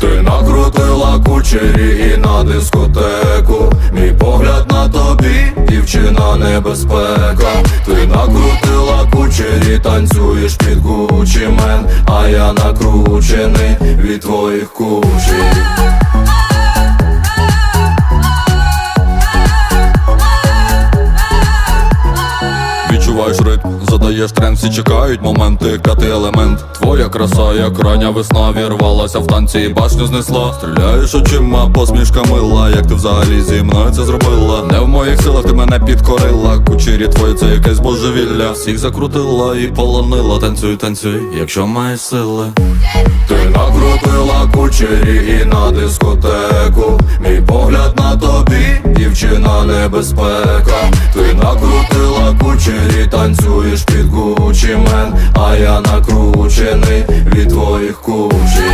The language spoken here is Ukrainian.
Ти накрутила кучері і на дискотеку. Мій погляд на тобі, дівчина небезпека. Ти накрутила кучері, танцюєш під Гучі мен А я накручений від твоїх кучері Відчуваєш ритм, задаєш тренд, всі чекають моменти, п'ятий елемент. Твоя краса, як рання весна, вірвалася в танці і башню знесла. Стріляєш очима, посмішка мила, як ти взагалі зі мною це зробила. Не в моїх силах ти мене підкорила, кучері твої це якесь божевілля. Всіх закрутила і полонила, танцюй, танцюй, якщо маєш сили. Ти накрутила кучері і на дискотеку. Мій погляд на тобі, дівчина небезпека. Ти накрутила кучері, мен А я накручений від твоїх кучері